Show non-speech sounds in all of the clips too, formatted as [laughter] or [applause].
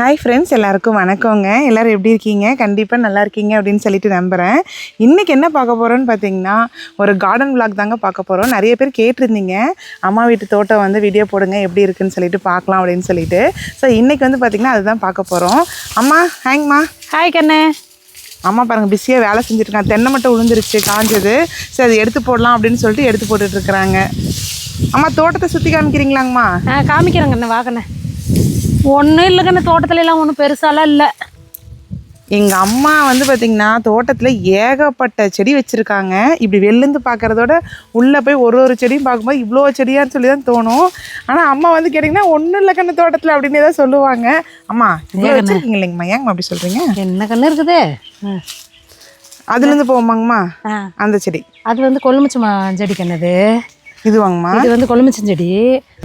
Hi friends எல்லாருக்கும் வணக்கங்க. எல்லாரும் எப்படி இருக்கீங்க? கண்டிப்பாக நல்லா இருக்கீங்க அப்படின்னு சொல்லிட்டு நம்புகிறேன் இன்றைக்கி என்ன பார்க்க போகிறோன்னு பார்த்தீங்கன்னா ஒரு கார்டன் vlog தாங்க பார்க்க போகிறோம் நிறைய பேர் கேட்டிருந்தீங்க. அம்மா வீட்டு தோட்டம் வந்து வீடியோ போடுங்க எப்படி இருக்குன்னு சொல்லிட்டு பார்க்கலாம் அப்படின்னு சொல்லிட்டு. ஸோ இன்றைக்கி வந்து பார்த்திங்கன்னா அதுதான் பார்க்க போகிறோம் அம்மா ஹேங்மா ஹாய் கண்ணு. அம்மா பாருங்க பிஸியாக வேலை செஞ்சுருக்காங்க தென்னை மட்டும் விழுந்துருச்சு காஞ்சது. சரி அது எடுத்து போடலாம் அப்படின்னு சொல்லிட்டு எடுத்து போட்டுட்டு இருக்கிறாங்க அம்மா தோட்டத்தை சுற்றி காமிக்கிறீங்களாங்கம்மா? ஆ காமிக்கிறேன் கண்ணு வா கண்ணு. ஒன்றும் இல்லை கண்ணு தோட்டத்துல எல்லாம் ஒன்றும் பெருசாலாம் இல்லை. எங்கள் அம்மா வந்து பார்த்திங்கன்னா தோட்டத்தில் ஏகப்பட்ட செடி வச்சுருக்காங்க. இப்படி வெளிலேருந்து பார்க்குறதோட உள்ளே போய் ஒரு ஒரு செடியும் பார்க்கும்போது இவ்வளோ செடியான்னு சொல்லி தான் தோணும். ஆனால் அம்மா வந்து கேட்டிங்கன்னா ஒன்றும் இல்லை கண்ணு தோட்டத்தில் அப்படின்னு தான் சொல்லுவாங்க. அம்மா இவ்வளோ வச்சுருக்கீங்க இல்லைங்கம்மா. ஏங்கம்மா அப்படி சொல்கிறீங்க என்ன கண்ணு இருக்குது. அதுலேருந்து போவோமாங்கம்மா? அந்த செடி. அது வந்து கொல்லுமிச்சி மா செடி கண்ணது இது வாங்கம்மா. இது வந்து கொல்லுமிச்சம் செடி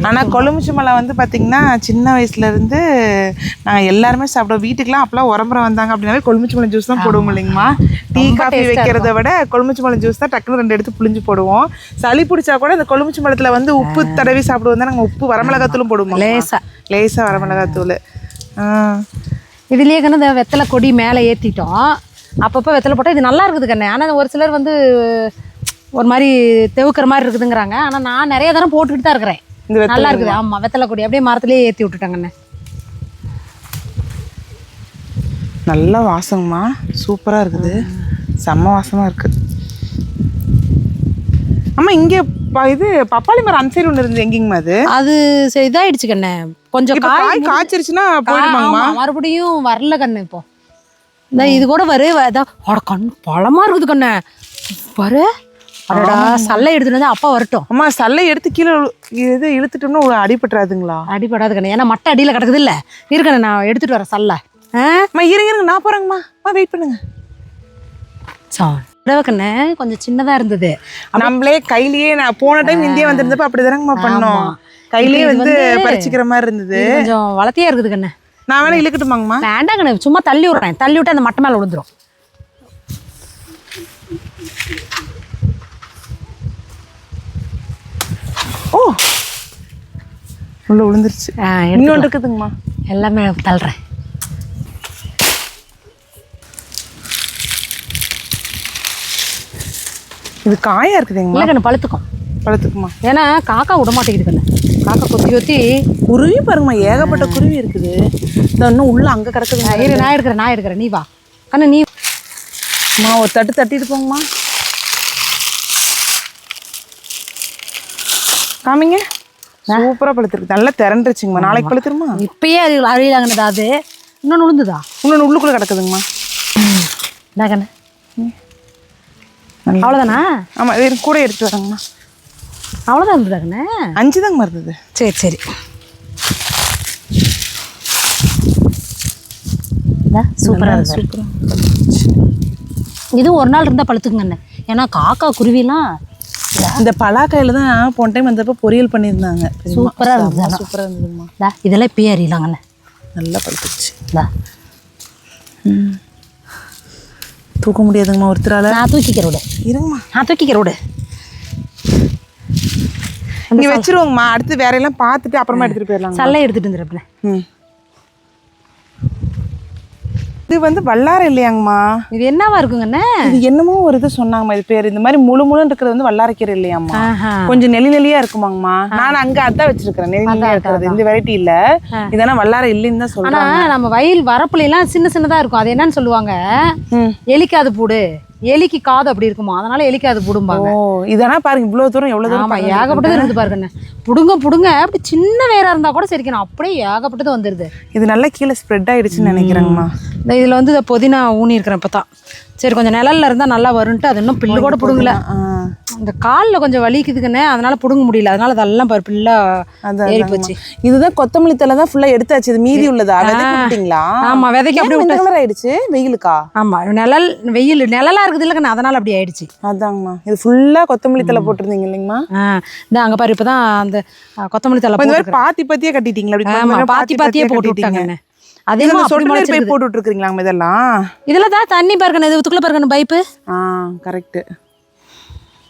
ஆனால் கொழுமிச்சி மலை வந்து பார்த்திங்கன்னா சின்ன வயசுலேருந்து நாங்கள் எல்லாருமே சாப்பிடுவோம். வீட்டுக்கெலாம் அப்போலாம் உரம்புற வந்தாங்க அப்படின்னாவே கொழுமிச்சி மலை ஜூஸ் தான் போடுவோம் இல்லைங்கம்மா. டீ காஃபி வைக்கிறத விட கொழுமிச்சி மலை ஜூஸ் தான் டக்குனு ரெண்டு எடுத்து புளிஞ்சு போடுவோம். சளி பிடிச்சா கூட இந்த கொழுமிச்சி மலத்தில் வந்து உப்பு தடவி சாப்பிடுவோம். தான் நாங்கள் உப்பு வரமிளகாத்தூளும் போடுவோம் லேசா. லேசாக வரமிளகாத்தூள். இதுலேயே கண்ணு இந்த வெத்தலை கொடி மேலே ஏற்றிட்டோம் அப்பப்போ வெத்தலை போட்டால் இது நல்லா இருக்குது கண்ணு. ஆனால் ஒரு சிலர் வந்து ஒரு மாதிரி தெவுக்கிற மாதிரி இருக்குதுங்கிறாங்க. ஆனால் நான் நிறைய தரம் போட்டுக்கிட்டு தான் இருக்கிறேன். இந்த நல்லா இருக்குது. ஆமாம் வெத்தலை கொடி. அப்படியே மரத்துலேயே ஏற்றி விட்டுட்டேன் கண்ணு நல்ல வாசங்கம்மா சூப்பராக இருக்குது. செம்ம வாசமாக இருக்குது அம்மா இங்கே இது பப்பாளி மரம் அந்த சைடு ஒன்று இருந்து எங்கேங்கம்மா அது? அது இதாயிடுச்சு கண்ணு கொஞ்சம் காய் காய் காய்ச்சிருச்சுன்னா போயிடுமாங்கம்மா? மறுபடியும் வரல கண்ணு இப்போ. இந்த இது கூட வரு. அட கண் பழமா இருக்குது கண்ணு. வரு. அடடா சல்லை எடுத்துட்டு அப்பா வரட்டும். அம்மா சல்லை எடுத்து கீழே இது இழுத்துட்டோம்னா ஒரு அடிபட்டுறாதுங்களா? அடிபடாது கண்ணு ஏன்னா மட்டை அடியில் கிடக்குது இல்ல இருக்கண்ணே நான் எடுத்துட்டு வரேன் சல்லை. அம்மா இருங்க இருங்க நான் போகிறேங்கம்மா அம்மா. வெயிட் பண்ணுங்க. சாடவை கண்ணு கொஞ்சம் சின்னதா இருந்தது. நம்மளே கையிலேயே நான் போன டைம் இந்தியா வந்திருந்தப்ப அப்படி தானங்கம்மா பண்ணோம். கையிலேயே வந்து பறிச்சுக்கிற மாதிரி இருந்தது. கொஞ்சம் வளர்த்தியா இருக்குது கண்ணு நான் வேணா இழுக்கட்டுமாங்கம்மா? வேண்டாம் கண்ணு சும்மா தள்ளி விட்றேன். தள்ளி விட்டு அந்த மட்டை மேலே விழுந்துரும். ஓ. உள்ள விழுந்துருச்சு. இன்னொன்று இருக்குதுங்கம்மா. எல்லாமே தள்ளுறேன். இது காயா இருக்குதுங்கம்மா. இல்லை கண்ணு பழுத்துக்கும். பழத்துக்குமா? ஏன்னா காக்கா விட மாட்டேங்குது கண்ணு. காக்கா கொத்தி கொத்தி குருவி பாருங்கம்மா ஏகப்பட்ட குருவி இருக்குது. இந்த இன்னும் உள்ள அங்கே இரு நான் எடுக்கிறேன் நான் எடுக்கிறேன். நீ வா. கண்ணு நீ ஒரு தட்டு தட்டிட்டு போங்கம்மா. காமிங்க. சூப்பரா பழுத்துருக்கு. நல்லா திரண்டுருச்சுங்கம்மா. நாளைக்கு பழுத்துருமா? இப்பயே அது அறியலாங்கண்ணது அது. இன்னொன்று உளுந்துதா? இன்னொன்று உள்ளுக்குள்ள கிடக்குதுங்கம்மா. என்ன கண்ணு. நல்லா. அவ்வளோதானா? ஆமா இது கூட எடுத்து வரேங்கம்மா. அவ்வளோதான் இருந்ததா கண்ணு? அஞ்சு தாங்கம்மா இருந்தது. சரி சரி. சூப்பராக இருக்கு சூப்பரா. இது ஒரு நாள் இருந்தால் பழுத்துக்குங்கண்ணே. ஏன்னா காக்கா குருவிலாம் இந்த பலாக்காயில தான் போன டைம் வந்தப்ப பொரியல் பண்ணியிருந்தாங்க. சூப்பரா இருந்தது ஆனா. சூப்பரா இருந்ததுங்கம்மா இதா இதெல்லாம் இப்பயே அறியலாங்கண்ணே நல்லா பழுத்துச்சு தூக்க முடியாதுங்கம்மா ஒருத்தரால. நான் தூக்கிக்கிற விடு இருங்கம்மா. நான் தூக்கிக்கிற விடு இங்க வச்சிருவோங்கம்மா. அடுத்து வேற எல்லாம் பார்த்துட்டு அப்புறமா எடுத்துட்டு போயிடலாங்க சல்லை எடுத்துட்டு வந்துடுறப்பண்ணே ம். இது வந்து வல்லாரை இல்லையாங்கம்மா. இது என்னவா இருக்குங்கண்ணே இது என்னமோ ஒரு இது சொன்னாங்கம்மா இது பேர். இந்த மாதிரி முழு முழுன்னு இருக்கிறது வந்து வல்லாரைக்கீரை இல்லையாம்மா. கொஞ்சம் நெளி நெளியா இருக்குமாங்கம்மா. நான் அங்க அதான் வச்சிருக்கிறேன் நெளி நெளியா இருக்கிறது. இந்த வெரைட்டி இல்ல. இதெல்லாம் வல்லாரை இல்லைன்னு தான் ஆனா சொல்றாங்க. நம்ம வயல் வரப்புல எல்லாம் சின்ன சின்னதா இருக்கும். அது என்னன்னு சொல்லுவாங்க. எலிக்காது பூடு. எலிக்கு காது அப்படி இருக்குமா? அதனால எலிக்காது பூடும்பாங்க. ஓ இதெல்லாம் பாருங்க இவ்வளவு தூரம் எவ்வளவு தூரம் ஏகப்பட்டது இருக்குது பாருங்கண்ணே புடுங்க புடுங்க. அப்படி சின்ன வேரா இருந்தா கூட சரிக்கணும். அப்படியே ஏகப்பட்டது வந்துருது. இருக்கு. இது நல்லா கீழே ஸ்ப்ரெட் ஆயிடுச்சுன்னு நினைக்கிறேங்கம்மா. இந்த இதுல வந்து இந்த புதினா ஊனி இருக்கிறேன் இப்பதான். சரி கொஞ்சம் நிழல்ல இருந்தா நல்லா வரும்ட்டு அது இன்னும் பில்லு கூட புடுங்கல. இந்த கால்ல கொஞ்சம் வலிக்குதுங்கண்ணே அதனால புடுங்க முடியல. அதனால அதெல்லாம் பாரு பில்லா அதான் ஏறி. போச்சு. இதுதான் கொத்தமல்லி தலை தான் ஃபுல்லா எடுத்தாச்சு இது மீதி உள்ளதா? விதைக்கு விட்டீங்களா ஆமா விதைக்கு அப்படி இந்த கலர் ஆயிடுச்சு? வெயிலுக்கா? ஆமா நிழல் வெயில் நிழலா இருக்குது இல்லைங்கண்ணா அதனால அப்படி ஆயிடுச்சு. அதாங்கம்மா. இது ஃபுல்லா கொத்தமல்லி தலை போட்டிருந்தீங்க இல்லைங்கம்மா? ஆ இந்த அங்க பாரு இப்பதான் அந்த அஹ், கொத்தமல்லி தலை இப்ப. பாத்தி பாத்தியா கட்டிட்டீங்களா? அப்படி ஆமா கொஞ்சம் பாத்தி பாத்தியே போட்டு விட்டாங்கண்ணே. அதே மாதிரி. பைப் போட்டு விட்டுருக்கீங்களா இதெல்லாம்? இதுல தான் தண்ணி பாருங்கண்ணே இது இதுக்குள்ள பாருங்கண்ணே பைப்பு. ஆ கரெக்ட்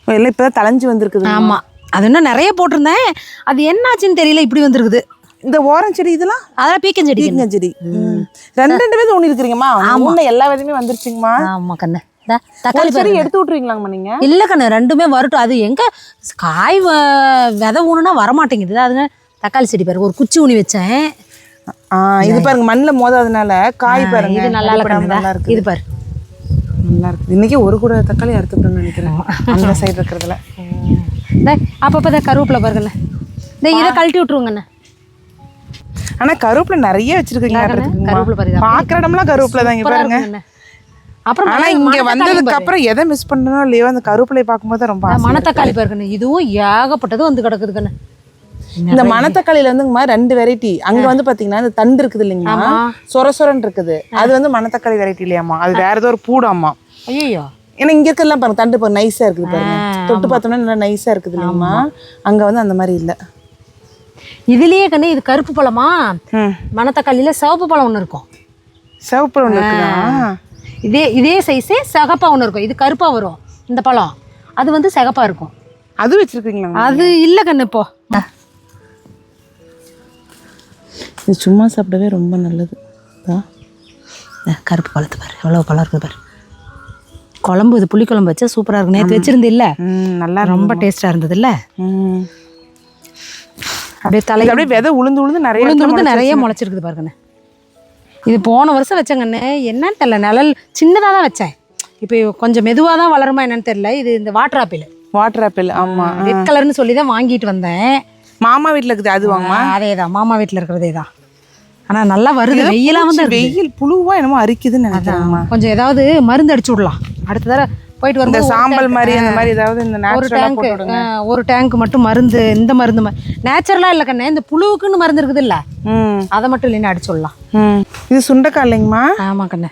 எல்லாம் இப்பதான் தலைஞ்சு வந்திருக்குது ஆமா. அது இன்னும் நிறைய போட்டிருந்தேன். அது என்னாச்சுன்னு தெரியல இப்படி வந்திருக்குது. இந்த ஓரம் செடி இதெல்லாம்? அதெல்லாம் பீக்கஞ்செடி கண்ணு. பீக்கங்க செடி. ரெண்டு ரெண்டு பேர் ஊனி இருக்கிறீங்கம்மா. ஊன எல்லா விதமே வந்துருச்சுங்கம்மா. ஆமா கண்ணு. தக்காளி செடி எடுத்து விட்டுருவீங்களாங்கம்மா நீங்க? இல்ல கண்ணு. ரெண்டுமே வரட்டும். அது எங்க காய் விதை ஊனுனா வரமாட்டேங்குது. அதுங்க தக்காளி செடி பாருங்க. ஒரு குச்சி ஊனி வச்சேன். இது பாருங்க மண்ணுல மோதாதனால காய் பாருங்க. இது நல்லா நல்லா இருக்கு இது பாரு. நல்லா இருக்கு இன்னைக்கு ஒரு கூட தக்காளி அறுத்துட்டோம்னு நினைக்கிறேன். அந்த சைடு இருக்கிறதுல. அப்பப்போ தான் கருவேப்பிலை பாருங்கண்ணே. இந்த இதை கழட்டி விட்ருவோங்கண்ணே ஆனா கருவேப்பிலை நிறைய வச்சிருக்கீங்க கருவேப்பிலை பாக்குற இடம்லாம் கருவேப்பிலை தான் இங்க பாருங்க. அப்புறம் ஆனா இங்க வந்ததுக்கு. அப்புறம் எதை மிஸ் பண்ணனோ இல்லையோ அந்த கருவேப்பிலையை பார்க்கும்போது ரொம்ப ஆசை. மணத்தக்காளி பாருங்கண்ணே இதுவும் ஏகப்பட்டது வந்து கிடக்குது கண்ணு இந்த மணத்தக்காளியில வந்துங்கம்மா ரெண்டு வெரைட்டி அங்க வந்து பாத்தீங்கன்னா இந்த தண்டு இருக்குது இல்லைங்களா? சொர சொரன்னு இருக்குது. அது வந்து மணத்தக்காளி வெரைட்டி இல்லையாம்மா. அது வேற ஏதோ ஒரு பூடாம்மா ஐயோ ஏன்னா இங்க இருக்கிறதுலாம் பாருங்க தண்டு பாருங்க நைஸா இருக்குது பாருங்க. தொட்டு பார்த்தோம்னா நல்லா நைஸா இருக்குது இல்லைங்கம்மா. அங்க வந்து அந்த மாதிரி இல்ல. இதுலயே கண்ணு இது கருப்பு பழமா? மணத்தக்காளியில சிவப்பு பழம் ஒன்று இருக்கும். சிவப்பு ஒன்று இருக்குதா? இதே இதே சைஸே சிகப்பா ஒன்று இருக்கும். இது கருப்பா வரும் இந்த பழம். அது வந்து சிகப்பா இருக்கும். அது வச்சிருக்கீங்களா? அது இல்ல கண்ணு இப்போ. இது சும்மா சாப்பிடவே ரொம்ப நல்லது. இதா. கருப்பு பழத்து பாரு. எவ்வளோ பழம் இருக்குது பாரு. குழம்பு இது புளிக்குழம்பு வச்சா சூப்பராக இருக்கும். நேற்று வச்சிருந்து இல்ல நல்லா ரொம்ப டேஸ்ட்டாக இருந்தது இல்ல ம். அப்படியே தலை அப்படியே விதை உளுந்து உளுந்து நிறைய உளுந்து உளுந்து நிறைய முளைச்சிருக்குது பாருங்கண்ணே. இது போன வருஷம் வச்சேங்கண்ணே. என்னன்னு தெரியல. நிழல் சின்னதாக தான் வச்சேன். இப்போ கொஞ்சம் மெதுவாக தான் வளருமா என்னன்னு தெரியல. இது இந்த வாட்டர் ஆப்பிள். வாட்டர் ஆப்பிள் ஆமா. ரெட் கலர்னு சொல்லி தான் வாங்கிட்டு வந்தேன். மாமா வீட்ல இருக்குது அது வாங்கம்மா அதே தான் மாமா வீட்டில் இருக்கிறதே தான் ஆனால் நல்லா வருது. வெயிலாக வந்து. வெயில் புழுவா என்னமோ அரிக்குதுன்னு நினைக்கிறேன்மா கொஞ்சம் ஏதாவது மருந்து அடிச்சு விடலாம் அடுத்த தடவை போயிட்டு ஒரு சாம்பல் மாதிரி அந்த மாதிரி ஏதாவது இந்த ஒரு டேங்க் ஒரு டேங்க் மட்டும் மருந்து இந்த மருந்து நேச்சுரலா இல்ல கண்ணே இந்த புழுவுக்குன்னு மருந்து இருக்குது இல்ல அதை மட்டும் இல்லைன்னு அடிச்சு விடலாம் இது சுண்டைக்காய் இல்லைங்கம்மா? ஆமா கண்ணே.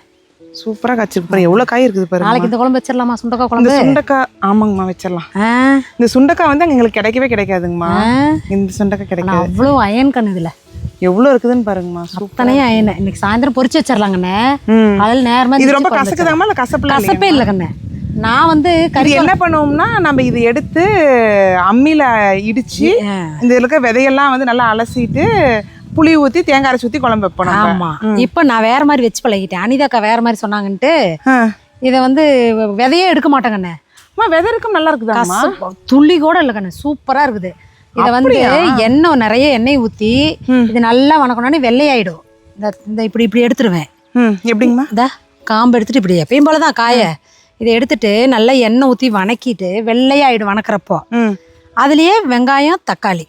சூப்பரா காய்ச்சிருக்கு. பாரு எவ்வளவு காய் இருக்குது பாருங்க நாளைக்கு இந்த குழம்பு வச்சிடலாமா? சுண்டக்காய் இந்த குழம்பு? சுண்டைக்காய் ஆமாங்கம்மா வச்சிடலாம். இந்த சுண்டைக்காய் வந்து அங்க எங்களுக்கு கிடைக்கவே கிடைக்காதுங்கம்மா. இந்த சுண்டைக்காய் கிடைக்காது. அவ்வளோ அயன் கண்ணு இதுல. எவ்வளவு இருக்குதுன்னு பாருங்கம்மா சூப்பர் அத்தனையும் அயன். இன்னைக்கு சாயந்தரம் பொரிச்சு வச்சிடலாங்கண்ணே. அதில் நேரமா இது ரொம்ப கசக்குதாங்கம்மா இல்ல வச்சிடலாம். கசப்பே இல்லை கண்ணே. நான் வந்து கறி என்ன பண்ணுவோம்னா நம்ம இது எடுத்து அம்மியில இடிச்சு. இந்த இருக்க விதையெல்லாம் வந்து நல்லா அலசிட்டு புளி ஊத்தி தேங்காய் அரைச்சி ஊத்தி குழம்பு வைப்போம். ஆமா. இப்போ நான் வேற மாதிரி வச்சு பழகிட்டேன். அனிதாக்கா வேற மாதிரி சொன்னாங்கன்ட்டு. இதை வந்து விதையே எடுக்க மாட்டேங்கண்ணே. அம்மா விதை இருக்கும் நல்லா இருக்குதாம்மா? கசப்பு, துளி கூட இல்லை கண்ணு. சூப்பரா இருக்குது. இதை வந்து எண்ணெய் நிறைய எண்ணெய் ஊத்தி இது நல்லா வணக்கணும்னு வெள்ளையாயிடும். இந்த இந்த இப்படி இப்படி எடுத்துருவேன். எப்படிங்கம்மா? இந்த காம்பு எடுத்துட்டு இப்படி எப்பயும் போல தான் காய இதை எடுத்துட்டு நல்லா எண்ணெய் ஊற்றி வணக்கிட்டு வெள்ளையாயிடும் வணக்கிறப்போ. அதுலயே வெங்காயம் தக்காளி.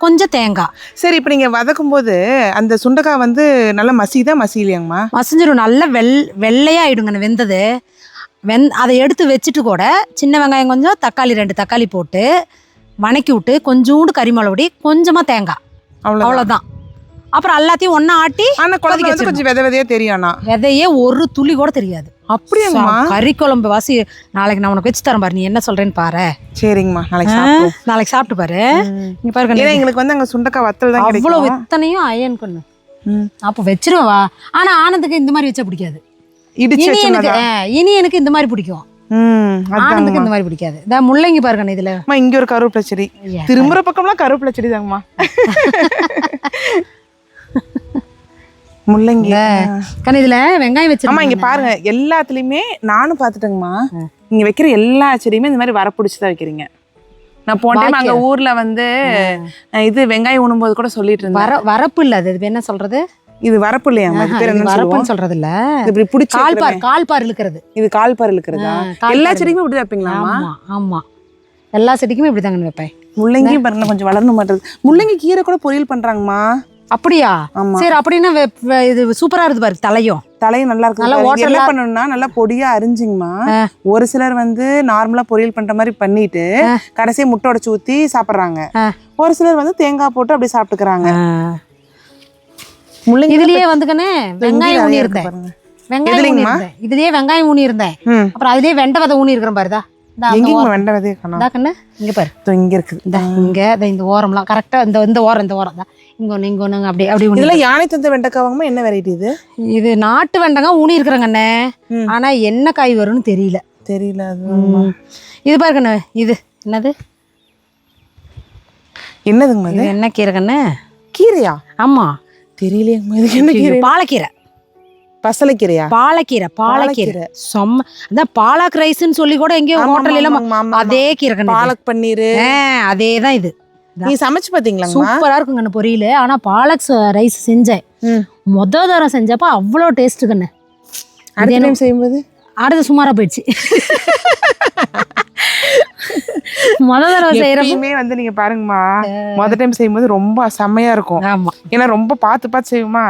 கொஞ்சம் தேங்காய் சரி இப்போ நீங்க வதக்கும் போது அந்த சுண்டைக்காய் வந்து நல்லா மசிதா மசியலையாங்கம்மா? மசிஞ்சிடும் நல்லா வெள் வெள்ளையாயிடுங்க வெந்தது. வெந் அதை எடுத்து வச்சுட்டு கூட சின்ன வெங்காயம் கொஞ்சம் தக்காளி ரெண்டு தக்காளி போட்டு வணக்கி விட்டு கொஞ்சோண்டு கறிமிளகுடி கொஞ்சமாக தேங்காய் அவ்வளோ அவ்வளோதான் அப்புறம் எல்லாத்தையும் ஒன்றா ஆட்டி ஆனா குழம்பு வந்து கொஞ்சம் விதை விதையா தெரியும் ஆனா விதையே ஒரு துளி கூட தெரியாது. அப்படியாங்கம்மா? சா- கறி குழம்பு வாசி நாளைக்கு நான் உனக்கு வச்சு தரேன் பாரு நீ என்ன சொல்றேன்னு பாரு. சரிங்கம்மா நாளைக்கு சாப்பிடுவோம். நாளைக்கு சாப்பிட்டு பாரு. இங்க பாருங்க ஏன்னா எங்களுக்கு வந்து அங்க சுண்டைக்காய் வத்தல் தான் அவ்வளோ கிடைக்கும் வித்தனையும் அயன் கொண்டு ம். அப்போ வச்சிருவா. ஆனா ஆனந்துக்கு இந்த மாதிரி வச்சா பிடிக்காது. இடிச்சு இனி எனக்கு ஆ, இனி எனக்கு இந்த மாதிரி பிடிக்கும். ம் ஆனந்துக்கு அதாங்கம்மா இந்த மாதிரி பிடிக்காது. இந்த முள்ளங்கி பாருங்க இதுல. அம்மா இங்க ஒரு கருவேப்பிலை செடி. திரும்புற பக்கம்லாம் கருவேப்பிலை செடி தாங்கம்மா. [laughs] முள்ளங்கி. கண்ணு இதுல வெங்காயம் வச்சு ஆமா இங்க பாருங்க. எல்லாத்துலயுமே நானும் பாத்துட்டேங்கம்மா. நீங்க வைக்கிற எல்லா செடியுமே இந்த மாதிரி வரப்பிடிச்சு தான் வைக்கிறீங்க. நான் போன டைம் அங்க ஊர்ல வந்து இது வெங்காயம் உண்ணும்போது கூட சொல்லிட்டு இருந்தேன். வர வரப்பு இல்ல அது. இது என்ன சொல்றது? இது வரப்பு சொல்லுவோம். வரப்புன்னு சொல்றது இல்ல இது இப்படி பிடிச்சி கால் பார் கால் பார் இழுக்கிறது. இது கால் பாரு இருக்கிறதா ஆ, கால் எல்லா. செடியுமே இப்படி வைப்பீங்களாமா ஆமா ஆமா. எல்லா செடிக்குமே இப்படி தாங்க வைப்பேன். முள்ளங்கியும் பாருங்க கொஞ்சம் வளரணும் மாட்டேது. முள்ளங்கி கீரை கூட பொரியல் பண்றாங்கம்மா. அப்படியா. சரி அப்படின்னா இது சூப்பரா இருக்குது பாரு தலையும். தலையும் நல்லா இருக்கு நல்லா என்ன பண்ணணும்னா நல்லா பொடியா அரிஞ்சிங்கம்மா. ஒரு சிலர் வந்து நார்மலா பொரியல் பண்ற மாதிரி பண்ணிட்டு கடைசியா முட்டை உடைச்சு ஊத்தி சாப்பிடுறாங்க. ஒரு சிலர் வந்து தேங்காய் போட்டு அப்படியே சாப்பிட்டுக்கிறாங்க. முள்ளங்கி இதுலயே வந்துக்கனே வெங்காயம் ஊனி இருக்கு இருந்தேன். வெங்காயம் ஊனி? இருந்தேன் இதுலயே வெங்காயம் ஊனி இருந்தேன் அப்புறம் அதுலயே வெண்டை விதை ஊனி இருக்கிறேன் பாருதா எங்கேயும். வெண்டை விதைய காணோம்? இங்க பாரு. இங்க இருக்குது இந்த இங்க இந்த ஓரம்லாம். கரெக்டா இந்த இந்த ஓரம் இந்த ஓரம் தான் இங்க ஒண்ணு இங்க ஒண்ணு அப்படி அப்படி இதெல்லாம் யானை தந்த வெண்டைக்காவங்கம்மா என்ன வெரைட்டி இது? இது நாட்டு வெண்டைங்க ஊனி இருக்கிறேங்க அண்ணே. ம். ஆனா என்ன காய் வரும்னு தெரியல. தெரியல. இது பாருங்க இது. என்னது? என்னதுங்கம்மா இது? என்ன கீரை கண்ணு கீரையா? ஆமா. தெரியலையேம்மா இது என்ன கீரை? பாலக்கீரை. பசலைக்கீரையா? பாலக்கீரை பாலக்கீரை. செம்ம அதான் பாலக் ரைஸ்ன்னு சொல்லி கூட எங்கேயோ ஹோட்டல் ஆமா. அதே கீரை. பாலக் பன்னீர். அதே தான் இது. நீ சமைச்சு பாத்தீங்களாங்கம்மா? சூப்பரா இருக்குங்க கண்ணு பொரியல். ஆனா பாலக் ரைஸ் செஞ்சேன். மொத தரம் செஞ்சப்ப அவ்வளோ டேஸ்ட் கண்ணு அடுத்த டைம் செய்யும்போது? அடுத்து சுமாரா போயிடுச்சு. மொத தடவை செய்யறப்ப எப்பயுமே வந்து நீங்க பாருங்கம்மா முத டைம் செய்யும்போது ரொம்ப செம்மையா இருக்கும். ஆமா. ஏன்னா ரொம்ப பார்த்து பார்த்து செய்வோமா?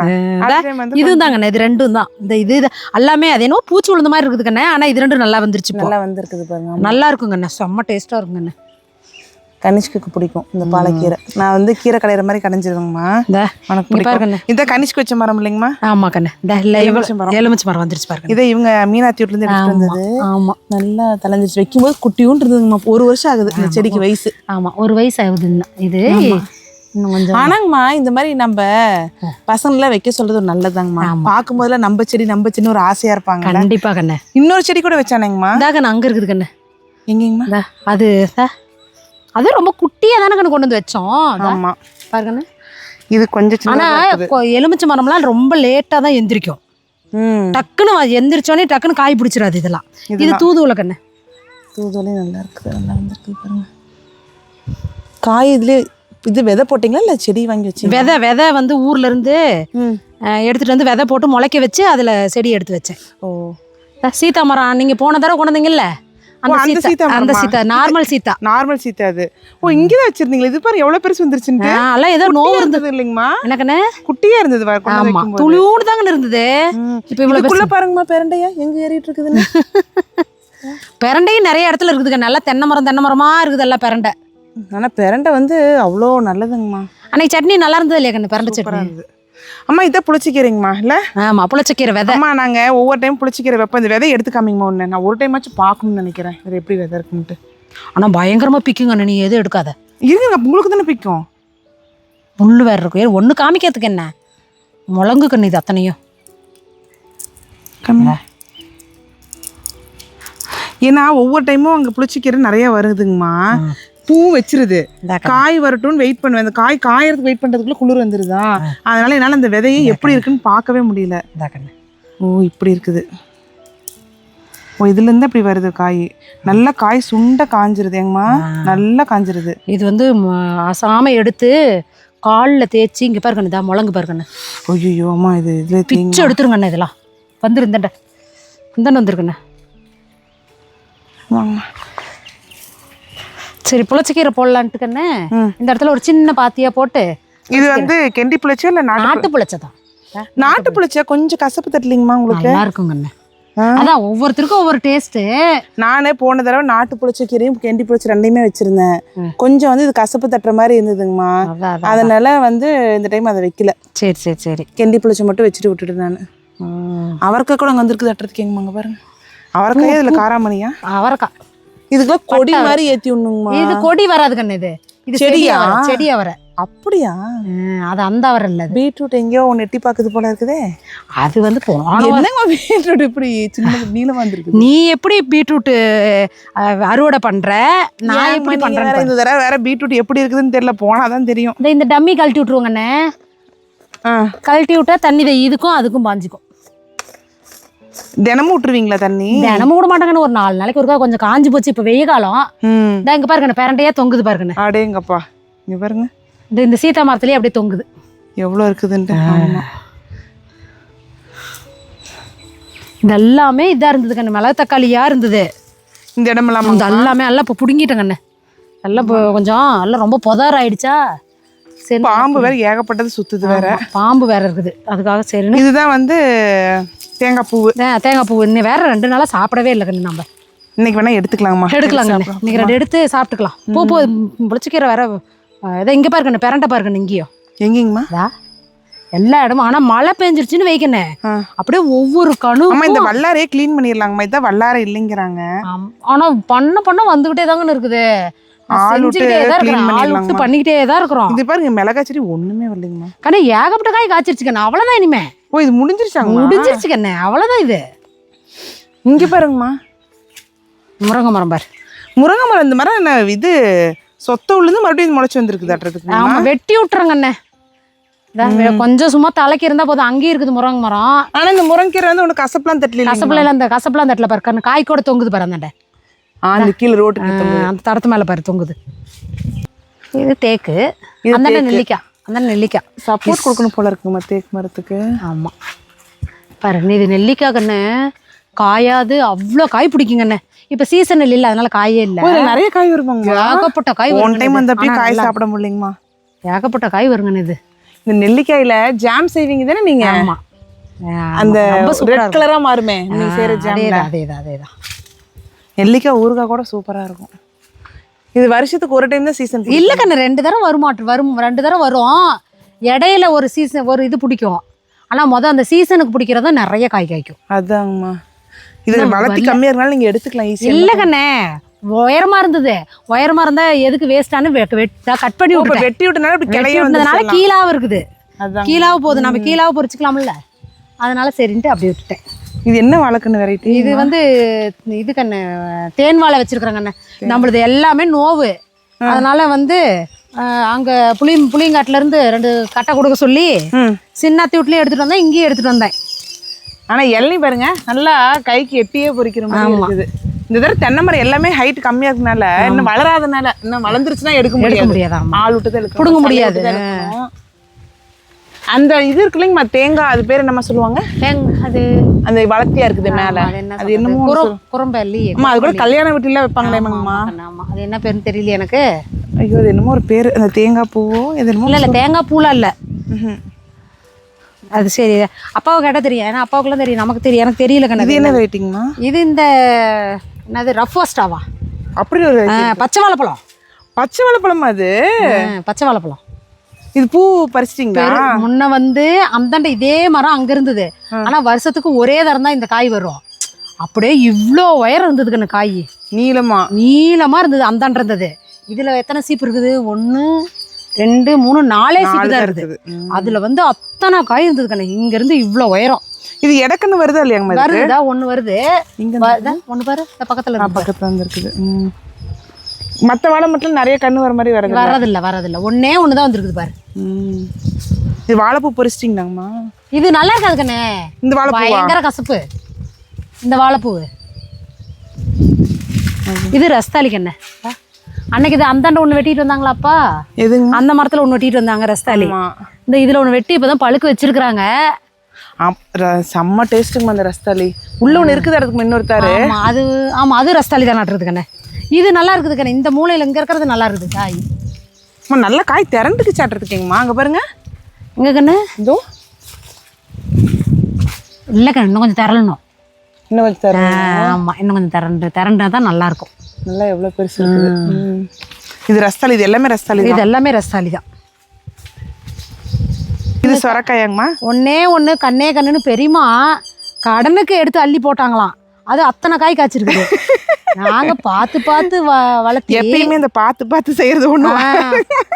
இதுவும் தாங்கண்ணே இது ரெண்டும் தான். இந்த இது எல்லாமே அது என்னவோ பூச்சி விழுந்த மாதிரி இருக்குது கண்ணே ஆனா இது ரெண்டும் நல்லா வந்துருச்சு நல்லா வந்திருக்குது பாருங்க நல்லா இருக்குங்கண்ணே செம்ம டேஸ்டா இருக்குங்கண்ணே. கனிஷ்குக்கு பிடிக்கும் இந்த பாலக்கீரை. நான் வந்து கீரை கடையிற மாதிரி கடைஞ்சிருவேங்கம்மா. உனக்கு பிடிக்கும். இந்த கனிஷ்கு வச்ச மரம் இல்லைங்கம்மா? ஆமா கண்ணே. மரம். எலுமிச்சு மரம் வந்துருச்சு பாருங்க இதை இவங்க மீனாத்தி வீட்டுல இருந்து எடுத்துட்டு வந்தது. ஆமா. நல்லா தலைஞ்சிருச்சு வைக்கும்போது குட்டியும் இருந்ததுங்கம்மா. ஒரு வருஷம் ஆகுது இந்த செடிக்கு வயசு. ஆமா ஒரு வயசு ஆகுது இன்னும். இது ஆனாங்கம்மா இந்த மாதிரி நம்ம பசங்கள வைக்க சொல்றது ஒரு நல்லதாங்கம்மா பார்க்கும் போதுல நம்ம செடி நம்ம செடி ஒரு ஆசையா இருப்பாங்க கண்டிப்பா கண்ணே. இன்னொரு செடி கூட வச்சானேங்கம்மா. இதாக அங்க இருக்குது கண்ணு. எங்கேங்கம்மா? அது. அது ரொம்ப குட்டியா தானே கண்ணு கொண்டு வந்து வச்சோம். இதா, ஆமா. பாருங்கண்ணே. இது கொஞ்சம் ஆனா சின்னதா இருக்குது. கொ- எலுமிச்சை மரம்லாம் ரொம்ப லேட்டா தான் எந்திரிக்கும். டக்குன்னு எந்திரிச்சோடனே டக்குன்னு காய் பிடிச்சிடாது இதெல்லாம். இது தூதுவளை கண்ணு. தூதுவளே நல்லா இருக்குது. நல்லா வந்திருக்கு பாருங்க. காய் இதுல இது விதை போட்டீங்களா இல்ல செடி வாங்கி வச்சீங்க விதை விதை வந்து ஊர்ல இருந்து ம். அஹ், எடுத்துட்டு வந்து விதை போட்டு முளைக்க வச்சு அதுல செடி எடுத்து வச்சேன். ஓ. சீதா மரம் நீங்க போன தடவை கொண்டு வந்தீங்கல்ல? அந்த சீதா சீதா அந்த? சீதா நார்மல் சீதா. நார்மல் சீத்தா அது. ஓ இங்கதான் வச்சிருந்தீங்களா இது பாரு எவ்வளவு பெருசு வந்துருச்சுன்னு ஆ, எல்லாம் ஏதோ நோவு இருந்தது. இல்லைங்கம்மா. எனக்குன்னு குட்டியா இருந்தது ஆமா. துளியூண்டு தாங்க இருந்தது. இப்ப இவ்வளவு பாருங்கம்மா பேரண்டையா? எங்க ஏறிட்டு இருக்குதுன்னு [laughs] பெரண்டையும் நிறைய இடத்துல இருக்குதுங்க. நல்லா தென்னை மரம் தென்னை மரமா இருக்குது எல்லாம் பெரண்டை. ஆனா பெரண்டை வந்து அவ்வளோ நல்லதுங்கம்மா. அன்னைக்கு சட்னி நல்லா இருந்தது இல்லையா கண்ணு பெரண்டை சட்னி? அம்மா இதை புளிச்சிக்கிறீங்கம்மா இல்ல? ஆமா புளிச்சக்கீரை விதை. அம்மா நாங்க ஒவ்வொரு டைம் புளிச்சிக்கிற வைப்போம் இந்த விதை எடுத்து காமிங்கம்மா ஒண்ணு. நான் ஒரு டைம் ஆச்சும் பார்க்கணும்னு நினைக்கிறேன். இது எப்படி விதை இருக்குன்ட்டு. ஆனா பயங்கரமா பிக்குங்க நீ எதுவும் எடுக்காத. இருக்குங்க உங்களுக்கு தானே பிக்கும்? முள்ளு வேற இருக்கும் ஏன் ஒண்ணு காமிக்கிறதுக்கு என்ன? முழங்கு கண்ணு இது அத்தனையும். கம்மி ஏன்னா ஒவ்வொரு டைமும் அங்க புளிச்சிக்கீரை நிறைய வருதுங்கம்மா. பூ வச்சிருது. காய் வரட்டும்னு வெயிட் பண்ணுவேன். அந்த காய் காயறதுக்கு வெயிட் பண்றதுக்குள்ள குளிர் வந்துருதா? அதனால என்னால அந்த விதையை எப்படி இருக்குன்னு பார்க்கவே முடியல. ஓ இப்படி இருக்குது. ஓ இதுல இருந்து அப்படி வருது காய். நல்லா காய் சுண்ட காஞ்சிருது எங்கம்மா நல்லா காஞ்சிருது. இது வந்து அசாம எடுத்து காலில் தேய்ச்சி இங்கே பாருங்கண்ணு இதா முழங்கு பாருங்கண்ணு ஐயோ அம்மா இது இதுல பிச்சு எடுத்துருங்கண்ணே இதெல்லாம். வந்துரு இந்தண்ட. வந்துருக்கண்ணே வாங்கம்மா. சரி புளிச்சக்கீரை போடலான்ட்டு கண்ணே. இந்த இடத்துல ஒரு சின்ன பாத்தியா போட்டு இது வந்து கெண்டி புளிச்சா இல்ல நாட்டு புளிச்சதான்? நாட்டு புளிச்சா கொஞ்சம் கசப்பு தட்டலிங்கம்மா உங்களுக்கு? நல்லா இருக்குங்கண்ணே. அதான் ஒவ்வொருத்தருக்கும் ஒவ்வொரு டேஸ்ட்டு நானே போன தடவை நாட்டு புளிச்ச கீரையும் கெண்டி புளிச்ச ரெண்டையுமே வச்சிருந்தேன். கொஞ்சம் வந்து இது கசப்பு தட்டுற மாதிரி இருந்ததுங்கம்மா. அதான் அதான் அதனால வந்து இந்த டைம் அதை வைக்கல. சரி சரி சரி. கெண்டி புளிச்ச மட்டும் வச்சுட்டு விட்டுட்டு நான். அவரைக்காய் கூட அங்கே வந்திருக்கு தட்டுறதுக்கு எங்கம்மாங்க பாருங்க. அவரைக்காயே இதில் காராமணியா? அவரைக்காய். இதுக்கெல்லாம் கொடி மாதிரி ஏற்றி விடணுங்கம்மா இது கொடி வராது கண்ணு இது. இது செடியா? செடியா வர. அப்படியா? அது அந்த அவரை இல்லை பீட்ரூட் எங்கேயோ ஒன்று எட்டி பார்க்குது போல இருக்குதே. அது வந்து என்னங்க பீட்ரூட் இப்படி சின்ன நீளமா வந்திருக்கு நீ எப்படி பீட்ரூட் அறுவடை பண்ற? நான் எப்படி பண்றேன் இந்த தடவை வேற பீட்ரூட் எப்படி இருக்குதுன்னு தெரியல போனாதான் தெரியும். இந்த டம்மி கழட்டி விட்டுருவாங்கண்ணே. கழட்டி விட்டா தண்ணி இதுக்கும் அதுக்கும் பாஞ்சிக்கும். தினமும் விட்டுருவீங்களா தண்ணி? தினமும் விட மாட்டாங்கன்னு ஒரு நாலு நாளைக்கு ஒருக்கா கொஞ்சம் காஞ்சி போச்சு இப்போ வெய்ய காலம். இந்த இங்க பாருங்கண்ணே பேரண்டையா தொங்குது பாருங்கண்ணே. அடேங்கப்பா. இங்க பாருங்க. இந்த இந்த சீதா மரத்துலயே அப்படியே தொங்குது. எவ்வளோ இருக்குதுன்ட்டு. ஆமா இது எல்லாமே இதா இருந்தது கண்ணு மிளகு தக்காளியா இருந்தது. இந்த இடமெல்லாம் இந்த எல்லாமே எல்லாம் இப்போ பிடுங்கிட்டேன் கண்ணு எல்லாம் இப்போ கொஞ்சம் எல்லாம் ரொம்ப புதார் ஆயிடுச்சா சரி பாம்பு வேற ஏகப்பட்டது சுத்துது வேற. பாம்பு வேற இருக்குது. அதுக்காக சரின்னு இதுதான் வந்து தேங்காய் தே- தேங்காய் பூ இன்னும் வேற ரெண்டு நாளா சாப்பிடவே இல்லை கண்ணு நம்ம. இன்னைக்கு வேணா எடுத்துக்கலாமா எடுக்கலாம் கண்ணு இன்னைக்கு ரெண்டு எடுத்து சாப்பிட்டுக்கலாம். பூ பூ புளிச்சிக்கீரை வேற இதை இங்கே பாருக்கண்ணு பெரண்டை பாருக்கண்ணு இங்கேயும் எங்கேங்கம்மா? எல்லா இடமும். ஆனா மழை பெஞ்சிருச்சுன்னு வைக்கண்ணே. ஆ. அப்படியே ஒவ்வொரு கணு ஆமா இந்த வல்லாரையே க்ளீன் பண்ணிடலாங்கம்மா. இதான் வல்லாரை இல்லைங்கிறாங்க. ஆனா பண்ண பண்ண வந்துகிட்டே தாங்கன்னு இருக்குது? பண்ணிக்கிட்டே தான் இருக்கிறோம். இது பாருங்க மிளகா செடி ஒண்ணுமே வரலைங்கம்மா. கண்ணே ஏகப்பட்ட காய் காய்ச்சிருச்சு கண்ணு அவ்வளவுதான் இனிமே. ஓ இது முடிஞ்சிருச்சாங்க முடிஞ்சிருச்சு கண்ணே அவ்வளவுதான் இது. இங்க பாருங்கம்மா. முருங்கை மரம் பாரு. முருங்கை மரம் இந்த மரம் என்ன இது சொத்த உள்ளது மறுபடியும் முளைச்சு வந்திருக்குதாட்டுறதுக்கு ஆமா வெட்டி விட்டுறேங்க அண்ணே. இதான் வே- கொஞ்சம் சும்மா தலைக்கு இருந்தா போதும். அங்கேயும் இருக்குது முருங்கை மரம். ஆனா இந்த முருங்கீரை வந்து உனக்கு கசப்புலாம் தட்டல கசப்புல அந்த கசப்புலாம் தட்டில் பாரு. கண்ணு காய் கூட தொங்குது பாரு அந்தாண்ட அந்த கீழே ரோட்டுக்கு ஆ, அந்த தடத்து மேல பாரு தொங்குது. இது தேக்கு. அந்தாண்ட நெல்லிக்காய். அந்தாண்ட நெல்லிக்காய். சப்போர்ட் கொடுக்கணும் போல இருக்குமா தேக்கு மரத்துக்கு. ஆமா. பாரு நீ இது நெல்லிக்காய் கண்ணு. காயாது அவ்வளோ காய் பிடிக்குங்கண்ணே இப்போ சீசன் இல்லை அதனால காயே இல்லை. நிறைய காய் வருவாங்க ஏகப்பட்ட காய் ஒன் டைம். வந்தப்பே ஆனா காய் சாப்பிட முடியலைங்கம்மா. ஏகப்பட்ட காய் வருங்கண்ணே இது. இந்த நெல்லிக்காயில ஜாம் செய்வீங்க தானே நீங்க? ஆமா. அந்த ரெட் கலரா மாறுமே. நீங்க செய்யற அதேதான் அதேதான் அதேதான். நெல்லிக்காய் ஊறுகாய் கூட சூப்பரா இருக்கும். இது வருஷத்துக்கு ஒரு டைம் தான் சீசன் இல்ல கண்ணு ரெண்டு தடவை வருமாட்டு வரும் ரெண்டு தடவை வரும். இடையில ஒரு சீசன் ஒரு இது பிடிக்கும். ஆனா முத அந்த சீசனுக்கு பிடிக்கிறதா நிறைய காய் காய்க்கும். அதாங்கம்மா. இது வளர்த்தி கம்மியா இருக்கனால நீங்க எடுத்துக்கலாம் ஈஸியா இல்ல கண்ணே உயரமா இருந்தது. உயரமா இருந்தா எதுக்கு வேஸ்டானு கட் பண்ணி விட்டுட்டேன். வெட்டி விட்டனால வெட்டி கிளைய விட்டதுனால வந்து கீழாவும் இருக்குது. கீழாவும் போகுது. நம்ம கீழாவும் பொறிச்சுக்கலாம்ல. அதனால சரின்ட்டு அப்படி விட்டுட்டேன். இது என்ன வளர்க்கணும் வெரைட்டி இது வந்து இது கண்ணு தேன் வாழை வச்சிருக்கிறேன் கண்ணு. நம்மளது எல்லாமே நோவு. அதனால வந்து அங்க புளி புளியங்காட்டுல இருந்து ரெண்டு கட்டை கொடுக்க சொல்லி ம். சின்னத்தி வீட்லயும் எடுத்துட்டு வந்தேன் இங்கேயும் எடுத்துட்டு வந்தேன். ஆனா இளநீ பாருங்க நல்லா கைக்கு எட்டியே பொறிக்கிற மாதிரி. இருக்குது. இந்த தடவை தென்னை மரம் எல்லாமே ஹைட் கம்மியா இருக்கனால இன்னும் வளராதனால இன்னும் வளர்ந்துருச்சுன்னா எடுக்க முடியாது. ஆள் விட்டு தான். புடுங்க முடியாது. அந்த இது இருக்கு இல்லைங்கம்மா தேங்காய் அது பேர் என்னம்மா சொல்லுவாங்க? அது அந்த வளர்த்தியா இருக்குது மேல. அது என்ன அது என்னமோ குரம்பல்லி அம்மா அது கூட கல்யாண வீட்டுல வைப்பாங்களேமாங்கம்மா ஆமா அது என்ன பேருன்னு தெரியல எனக்கு. ஐயோ அது என்னமோ ஒரு பேர். அந்த தேங்காய் பூவோ இது என்னமோ இல்ல இல்ல தேங்காய் பூலாம் இல்ல. அது சரி அப்பாவை கேட்டா தெரியும். ஏன்னா அப்பாவுக்குலாம் தெரியும். நமக்கு தெரியும். எனக்கு தெரியல இது கண்ணு என்ன வெரைட்டிங்கம்மா இது இந்த என்னது ரஃப் ஸ்டாவா அப்படி ஒரு பச்சை வாழைப்பழம். பச்சை வாழைப்பழமா அது? பச்சை வாழைப்பழம். இது பூ பறிச்சிட்டிங்களா? முன்ன வந்து அந்தாண்ட இதே மரம் அங்க இருந்தது. ஆனா வருஷத்துக்கு ஒரே தரம் தான் இந்த காய் வரும். அப்படியே இவ்வளோ உயரம் இருந்தது கண்ணு காய். நீளமா? நீளமா இருந்தது அந்தாண்ட இருந்தது. இதுல எத்தனை சீப்பு இருக்குது? ஒண்ணு ரெண்டு மூணு நாலே சீப்பு தான் தான் இருக்குது. அதுல வந்து அத்தனை காய் இருந்தது கண்ணு. இங்க இருந்து இவ்வளோ உயரம். இது எடக்குன்னு வருதா இது வருதுதா ஒண்ணு வருது. இங்க ஒண்ணு பாரு. பக்கத்துல பக்கத்துல வந்து இருக்குது. ம். மத்த வாழை மட்டும் நிறைய கண்ணு வர மாதிரி வருது வரதில்ல வரதில்ல. ஒண்ணே ஒண்ணுதான் வந்திருக்குது பாரு. இது வாழைப்பூ பொறிச்சிட்டிங்களாங்கம்மா இது நல்லா இருக்காது கண்ணே இந்த வாழைப்பூவா? பயங்கர கசப்பு. இந்த வாழைப்பூவு இது ரஸ்தாளி கண்ணே அன்னைக்கு இது அந்தாண்ட ஒண்ணு வெட்டிட்டு வந்தாங்களாப்பா? எதுங்க? அந்த மரத்துல ஒண்ணு வெட்டிட்டு வந்தாங்க ரஸ்தாளி. ஆமா. இந்த இதுல ஒண்ணு வெட்டி இப்பதான் பழுக்க வச்சிருக்காங்க ஆம், ர- செம்ம டேஸ்ட்டுங்க அந்த ரஸ்தாளி. உள்ள ஒண்ணு இருக்குது அதுக்கு இன்னொருத்தாரு ஆமா அது ஆமா அது ரஸ்தாளி தான் நட்டுறது கண்ணே இது நல்லா இருக்குது கண்ணே இந்த மூலையில இங்க இருக்கிறது நல்லா இருக்குது காய் அம்மா நல்லா காய் திரண்டுக்கு சாட்டுறதுக்குங்கம்மா அங்க பாருங்க. இங்க கண்ணு? இதோ. இல்ல கண்ணு இன்னும் கொஞ்சம் திரளணும். இன்னும் வச்சு தரேன் ஆமா இன்னும் கொஞ்சம் திரண்டு திரண்டா தான் நல்லா இருக்கும் நல்லா எவ்வளவு பெருசு. இது ரஸ்தாளி இது எல்லாமே ரஸ்தாளி தான்? இது எல்லாமே ரஸ்தாளி தான். இது சொரக்காயாங்கம்மா? ஒண்ணே ஒண்ணு கண்ணே கண்ணுன்னு பெரியமா கடனுக்கு எடுத்து அள்ளி போட்டாங்களாம். அது அத்தனை காய் காய்ச்சிருக்குது. நாங்க பார்த்து பார்த்து வளர்த்தி எப்பயுமே இந்த பார்த்து பார்த்து செய்யறது ஒண்ணு.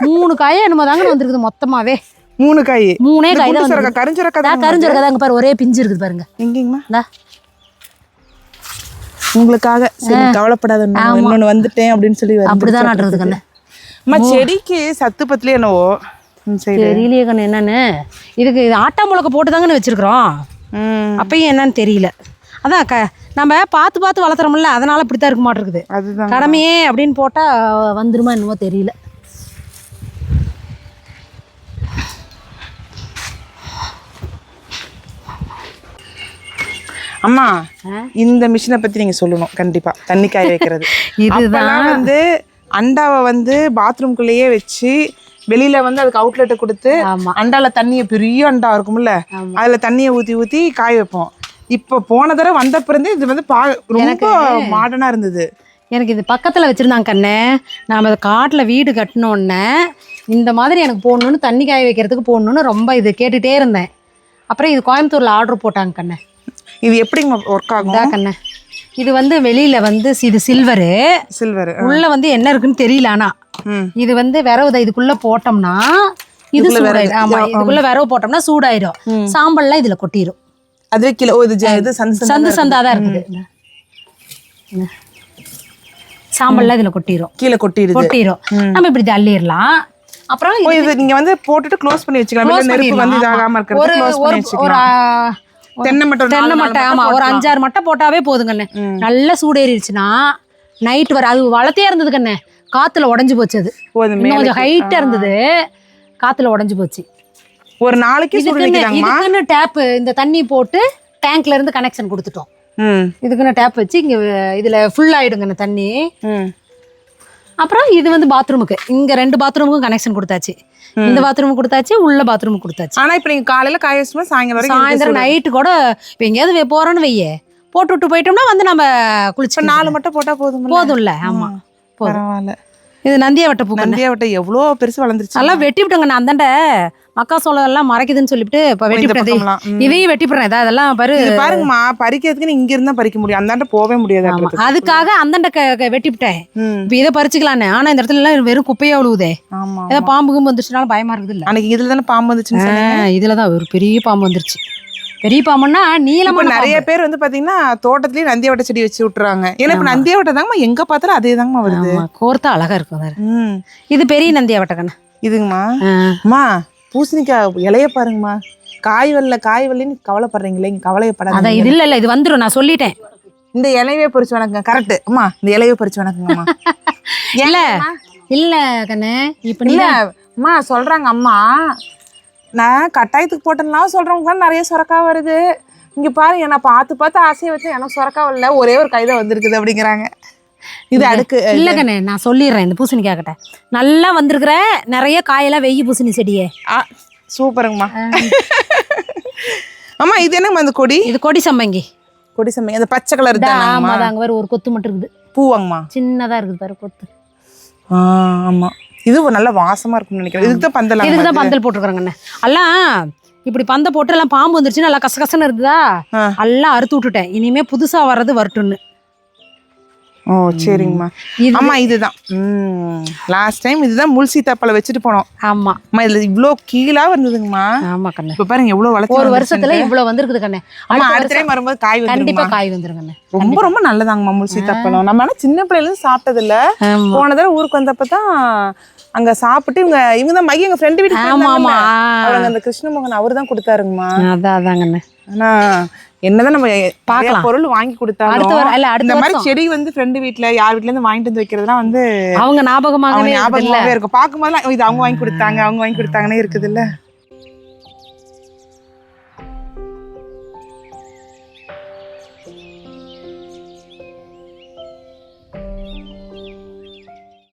மூணு காயே என்னமோ தாங்க வந்திருக்குது மொத்தமாவே. மூணு காய். மூணே காய் தான். கரிஞ்சொரக்கா தான் கரிஞ்சிருக்கா அங்க பாரு ஒரே பிஞ்சு இருக்குது பாருங்க. எங்கேங்கம்மா? உங்களுக்காக சரி கவலைப்படாத இன்னொன்னு- வந்துட்டேன் அப்படின்னு சொல்லி அப்படிதான் நடுறது கண்ணு அம்மா செடிக்கு சத்து பத்திலே என்னவோ? தெரியலையே கண்ணு என்னன்னு. இதுக்கு இது ஆட்டா முளக்க போட்டு தாங்கன்னு வச்சிருக்கிறோம். அப்பயும் என்னன்னு தெரியல. அதான் க நம்ம பார்த்து பார்த்து வளர்த்துறோம்ல அதனால இப்படித்தான் இருக்க மாட்டிருக்குது. அதுதான் கடமையே அப்படின்னு போட்டா வந்துருமா என்னமோ தெரியல. அம்மா இந்த மிஷினை பத்தி நீங்க சொல்லணும் கண்டிப்பா. தண்ணி காய [laughs] வைக்கிறது. இதுதான். வந்து அண்டாவை வந்து பாத்ரூம்குள்ளேயே வச்சு வெளியில வந்து அதுக்கு அவுட்லெட்டை கொடுத்து அண்டால தண்ணியை பெரிய அண்டா இருக்கும்ல அதுல தண்ணியை ஊத்தி ஊத்தி காய வைப்போம். இப்போ போன தடவை வந்த பிறந்தே இது வந்து பா ரொம்ப மாடர்னா இருந்தது. எனக்கு இது பக்கத்தில் வச்சுருந்தாங்க கண்ணே. நாம் காட்டில் வீடு கட்டினோடனே இந்த மாதிரி எனக்கு போடணுன்னு தண்ணி காய வைக்கிறதுக்கு போடணுன்னு ரொம்ப இது கேட்டுகிட்டே இருந்தேன். அப்புறம் இது கோயம்புத்தூரில் ஆர்டர் போட்டாங்க கண்ணே. இது எப்படிங்க ஒர்க் ஆகும்? கண்ணே. இது வந்து வெளியில் வந்து இது சில்வரு. சில்வர் உள்ளே வந்து என்ன இருக்குன்னு தெரியல ஆனா. இது வந்து விரவு இதுக்குள்ளே போட்டோம்னா இது சூடாயிடும் ஆமாம் இதுக்குள்ளே விரவு போட்டோம்னா சூடாயிடும் சாம்பல்லாம் இதில் கொட்டிடும் அதுவே கிலோ இது இது சந்து சந்து சந்தா தான் இருக்குது. சாம்பல்லாம் இதில் கொட்டிடும் கீழே கொட்டிடுது கொட்டிடும் நம்ம இப்படி தள்ளிடலாம் அப்புறம் இது நீங்க வந்து போட்டுட்டு க்ளோஸ் பண்ணி வச்சுக்கலாம். நெருப்பு வந்து. இதாகாம இருக்கிறது ஒரு க்ளோஸ் ஒரு தென்னை மட்டும் ஒரு தென்னை மட்டை. ஆமா ஒரு. அஞ்சாறு மட்டை போட்டாவே போதுங்கண்ணே. நல்லா சூடேறிடுச்சுன்னா நைட் வர அது வளர்த்தே இருந்தது கண்ணே காத்துல உடஞ்சு போச்சு அது. கொஞ்சம் ஹைட்டா இருந்தது. காத்துல உடஞ்சு போச்சு. ஒரு நாளைக்கு இதுக்குன்னு டேப் இந்த தண்ணி போட்டு டேங்க்ல இருந்து கனெக்ஷன் கொடுத்துட்டோம். இதுக்குன்னு டேப் வச்சு இங்க இதுல ஃபுல் ஆயிடுங்க தண்ணி. ம். அப்புறம் இது வந்து பாத்ரூமுக்கு இங்க ரெண்டு பாத்ரூமுக்கும் கனெக்ஷன் கொடுத்தாச்சு. இந்த பாத்ரூம் கொடுத்தாச்சு உள்ள பாத்ரூம் கொடுத்தாச்சு. ஆனா இப்ப நீங்க காலையில காய வச்சுமா சாயங்காலம் சாயந்தரம் நைட்டு கூட இப்போ எங்கேயாவது போறோம்னு வையே. போட்டு விட்டு போயிட்டோம்னா வந்து நம்ம குளிச்சு நாலு மட்டும் போட்டா போதும் போதும்ல ஆமா. பரவாயில்ல. இது நந்தியா வட்ட பூ நந்தியா வட்டை எவ்வளவு பெருசு வளர்ந்துருச்சு. நல்லா வெட்டி விட்டோங்க நான் அந்தாண்ட மக்காசோளம் எல்லாம் மறைக்குதுன்னு சொல்லிட்டு இப்போ வெட்டி விட்டது. இதையும் வெட்டி விடுறேன் இதா அதெல்லாம் பாரு. பாருங்கம்மா பறிக்கிறதுக்கு இங்க இருந்தா பறிக்க முடியும். அந்தாண்ட போவே முடியாது. அதுக்காக அந்தாண்ட வெட்டி விட்டேன். இப்போ இதை பறிச்சுக்கலான்னு. ஆனா இந்த இடத்துல எல்லாம் வெறும் குப்பையா விழுவுதே ஏதோ பாம்பு கும்பு வந்துச்சுனாலும் பயமா இருக்குது இல்ல அன்னைக்கு இதுல தானே பாம்பு சொன்னீங்க. இதுல தான் ஒரு பெரிய பாம்பு வந்துருச்சு. பெரிய பாம்புன்னா நீளமான நிறைய. பேர் வந்து பாத்தீங்கன்னா தோட்டத்திலேயே நந்தியா வட்டை செடி வச்சு விட்டுறாங்க. ஏன்னா இப்ப நந்தியா வட்டை தாங்கம்மா எங்க பார்த்தாலும் அதே தாங்கம்மா வருது கோர்த்தா அழகா இருக்கும் வேற. இது பெரிய நந்தியா வட்டக்கண்ணா இதுங்கம்மா. அம்மா பூசணிக்காய் இலைய பாருங்கம்மா. காய் வரல காய் வரலன்னு கவலைப்படுறீங்களே இங்க அதான் கவலையப்படாத இது இல்ல இல்ல இது வந்துரும் நான் சொல்லிட்டேன். இந்த இலையவே பறிச்சு வணக்கங்க கரெக்ட் அம்மா இந்த இலையவே பறிச்சு வணக்கங்கம்மா. [laughs] இல்ல இல்ல கண்ணு இப்ப இல்ல அம்மா சொல்றாங்க அம்மா. நான் கட்டாயத்துக்கு போட்டேன்னா சொல்றவங்க நிறைய சொரக்கா வருது. இங்க பாருங்க நான் பார்த்து பார்த்து ஆசையை வச்சு எனக்கு சொரக்கா வரல. ஒரே ஒரு கைதான் வந்திருக்குது அப்படிங்கிறாங்க. இது அடுக்கு இல்ல கண்ணு நான் சொல்லிடுறேன் இந்த பூசணிக்காய் கிட்ட. நல்லா வந்திருக்கிற நிறைய காயெல்லாம் வெய்யி பூசணி செடியே. ஆ சூப்பருங்கம்மா. அம்மா இது என்னங்கம்மா இந்த கொடி? இது கொடி சம்பங்கி. கொடி சமை அந்த பச்சை கலர் ஆமா அது அங்க வேற ஒரு கொத்து மட்டும் இருக்குது. பூவாங்கம்மா. சின்னதா இருக்குது பாரு கொத்து. ஆ ஆமா. இது ஒரு நல்ல வாசமா இருக்கும்னு நினைக்கிறேன். இதுக்கு தான் பந்தல் இதுக்கு தான் பந்தல் போட்டிருக்காங்கண்ணே எல்லாம் இப்படி பந்த போட்டு எல்லாம் பாம்பு வந்துருச்சு நல்லா கசகசன்னு இருக்குதா? ஆ. எல்லாம் அறுத்து விட்டுட்டேன். இனிமே புதுசா வர்றது வரட்டும்னு. ஓ சரிங்கம்மா. ஆமா இதுதான். லாஸ்ட் டைம் இதுதான் முள் சீத்தாப்பழம் வச்சுட்டு போனோம். ஆமா. அம்மா இதுல இவ்ளோ கீழா வந்ததுங்கம்மா ஆமா கண்ணு. இப்ப பாருங்க எவ்வளவு வளர்ச்சி ஒரு. வருஷத்துல இவ்வளவு வந்திருக்குது கண்ணே. ஆமா அடுத்த டைம் வரும்போது காய் கண்டிப்பா காய் வந்துரும் கண்ணே. ரொம்ப ரொம்ப நல்லதாங்கம்மா முள் சீத்தாப்பழம். நம்ம ஆனா சின்ன பிள்ளைல இருந்து சாப்பிட்டது இல்ல போன தடவை ஊருக்கு வந்தப்ப தான் அங்க சாப்பிட்டு இவங்க இவங்க தான் மைய எங்க ஃப்ரெண்டு வீட்டுக்கு ஆமா ஆமா. அவருங்க அந்த கிருஷ்ணமோகன் அவர் தான் கொடுத்தாருங்கம்மா. அதான் அதாங்கண்ணே ஆனா என்னதான் நம்ம பார்க்கலாம். பொருள் வாங்கி அடுத்த கொடுத்தாலும் வர இல்ல அடுத்த மாதிரி செடி வந்து ஃப்ரெண்டு வீட்ல யார் வீட்ல இருந்து வாங்கிட்டு வந்து வைக்கிறதுலாம் வந்து அவங்க ஞாபகமாகவே ஞாபகமாவே இருக்கும். பார்க்கும்போதெல்லாம் இது அவங்க வாங்கி கொடுத்தாங்க அவங்க வாங்கி கொடுத்தாங்கன்னே இருக்குது இல்ல